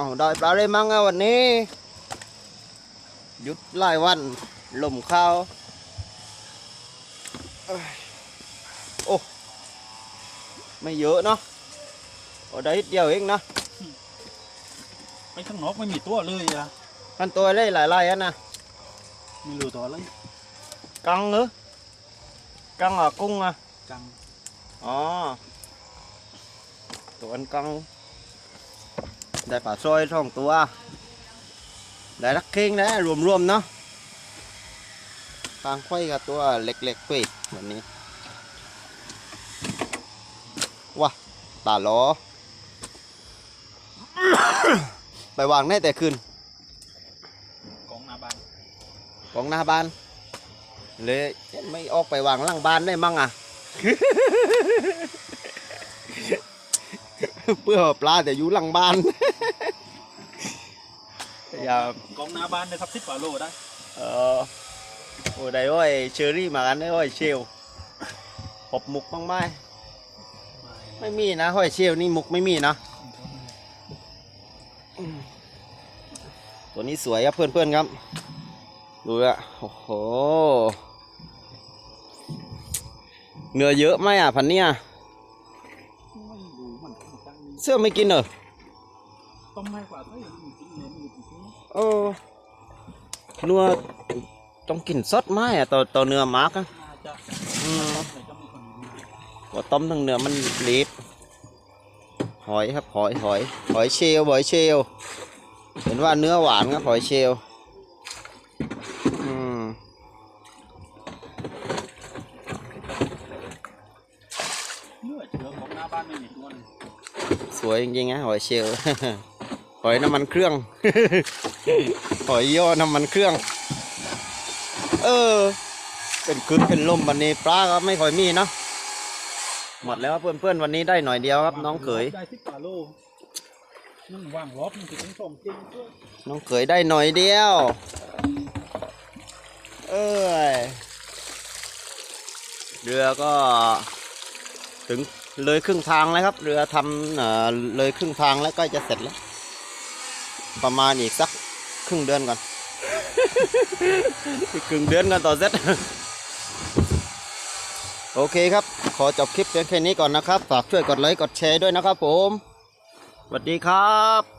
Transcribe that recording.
อ๋อได้ปลาได้มั้งอะวันนี้หยุดไล่วันลมข้าวเอ้ยโอ้ไม่เยอะเนาะโอ้ได้นิดเดียวเองนะไปข้างนอกไม่มีตัวเลยอะพันตัวได้หลายไล่อะนะไม่รู้ตัวเลยกังเหรอกังอะกุ้งอะจังอ๋อตัวอันกัง ได้ปลาซอยสองตัว ได้รักเค้งนะรวมๆเนาะกลางไข่กับตัวเล็กๆเว้ยแบบนี้ว้าตาล้อ ไปวางได้แต่คืนกองหน้าบ้านของหน้าบ้าน เลยไม่ออกไปวางหล่างบ้านได้มั่งอะ เพื่อปลาแต่อยู่หลังบ้านอย่ากองหน้าบ้านได้สักสิบกว่าโลได้เออโอ้ได้โอ้ยเชอรี่มากันได้โอ้ยเชลหบมุกบ้างไหมไม่มีนะห้อยเชลนี่มุกไม่มีนะตัวนี้สวยครับเพื่อนๆครับ ดูอะโอ้โหเนื้อเยอะไหมอะพันเนี้ยไม่รู้มันจังเสื้อไม่กินเหรอต้มให้กว่าเฮ้ยมันกินเนื้อมันอยู่ที่นี่เออเนื้อต้องกินสดไหมอะตัวตัวเนื้อมาร์กอะน่าจะอืมแต่ก็มีคนอยู่นะว่าต้มทั้งเนื้อมันเละหอยครับหอยหอยหอยเชลลหอยเชลลเห็นว่าเนื้อหวานครับหอยเชลล เชื้อของหน้าบ้านไม่มีตัวเลยสวยจริงๆนะหอยเชลลหอยน้ำมันเครื่อง หอยย่อน้ำมันเครื่อง เออ เป็นคืนเป็นลมวันนี้ปลาก็ไม่ค่อยมีเนาะหมดแล้วเพื่อนๆวันนี้ได้หน่อยเดียวครับ น้องเขยได้สิบกว่าโลนั่นว่างรอบมันจะเป็นสองจริงด้วยน้องเขยได้หน่อยเดียว เอ้ยเรือก็ ถึงเลยครึ่งทางแล้วครับ เรือทำเอเลยครึ่งทางแล้วก็จะเสร็จแล้ว ประมาณอีกสักครึ่งเดือนก่อนอีกครึ่งเดือนกันต่อเสร็จโอเคครับ ขอจบคลิปเพียงแค่นี้ก่อนนะครับ ฝากช่วยกดไลค์กดแชร์ด้วยนะครับผม สวัสดีครับ